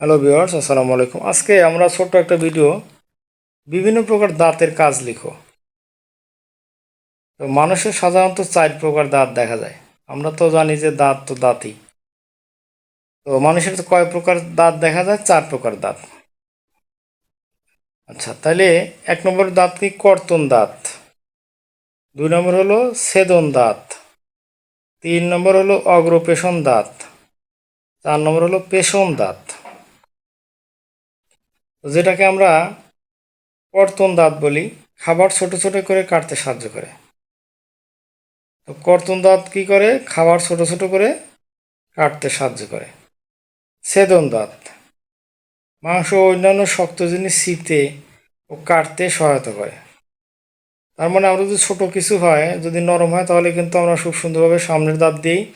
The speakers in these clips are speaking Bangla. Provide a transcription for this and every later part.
হ্যালো ভিউয়ার্স, আসসালামু আলাইকুম। আজকে আমরা ছোট্ট একটা ভিডিও, বিভিন্ন প্রকার দাঁতের কাজ লিখো তো মানুষের সাধারণত চার প্রকার দাঁত দেখা যায়। আমরা তো জানি যে দাঁত তো দাঁতই। তো মানুষের তো কয় প্রকার দাঁত দেখা যায়? চার প্রকার দাঁত। আচ্ছা তাহলে এক নম্বর দাঁত কি? কর্তন দাঁত। দুই নম্বর হলো ছেদন দাঁত। তিন নম্বর হলো অগ্রপেশন দাঁত। চার নম্বর হলো পেশন দাঁত। যেটাকে আমরা কর্তন দাঁত বলি, খাবার ছোট ছোট করে কাটতে সাহায্য করে। তো কর্তন দাঁত কি করে? খাবার ছোট ছোট করে কাটতে সাহায্য করে। ছেদন দাঁত। মাংস ও অন্যান্য শক্ত জিনিস ছিঁড়তে ও কাটতে সহায়তা করে। তার মানে আমরা যদি ছোট কিছু হয়, যদি নরম হয়, তাহলে কিন্তু আমরা খুব সুন্দরভাবে সামনের দাঁত দিয়েই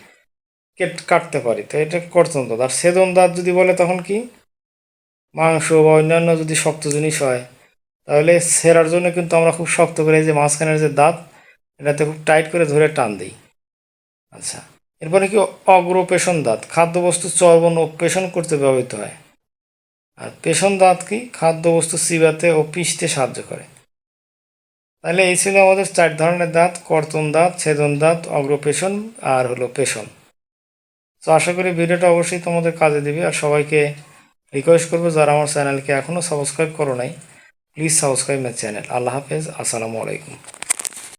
কেট, কাটতে পারি। তো এটা কর্তন দাঁত। আর ছেদন দাঁত যদি বলে, তখন কি? মাংস বা অন্যান্য যদি শক্ত জিনিস হয়, তাহলে সেরার জন্য কিন্তু আমরা খুব শক্ত করে যে মাঝখানের যে দাঁত, এটাতে খুব টাইট করে ধরে টান দিই। আচ্ছা এরপরে কি অগ্রপেশন দাঁত? খাদ্যবস্তু চর্বণ ও পেশন করতে ব্যবহৃত হয়। আর পেশন দাঁত কি? খাদ্যবস্তু চিবাতে ও পিষতে সাহায্য করে। তাহলে এই ছিল আমাদের চার ধরনের দাঁত, কর্তন দাঁত, ছেদন দাঁত, অগ্রপেশন আর হলো পেশন। তো আশা করি ভিডিওটা অবশ্যই তোমাদের কাজে দিবে। আর সবাইকে রিকোয়েস্ট করব যারা আমার চ্যানেলকে এখনও সাবস্ক্রাইব করো নাই প্লিজ সাবস্ক্রাইব মাই চ্যানেল আল্লাহ হাফেজ, আসসালামু আলাইকুম।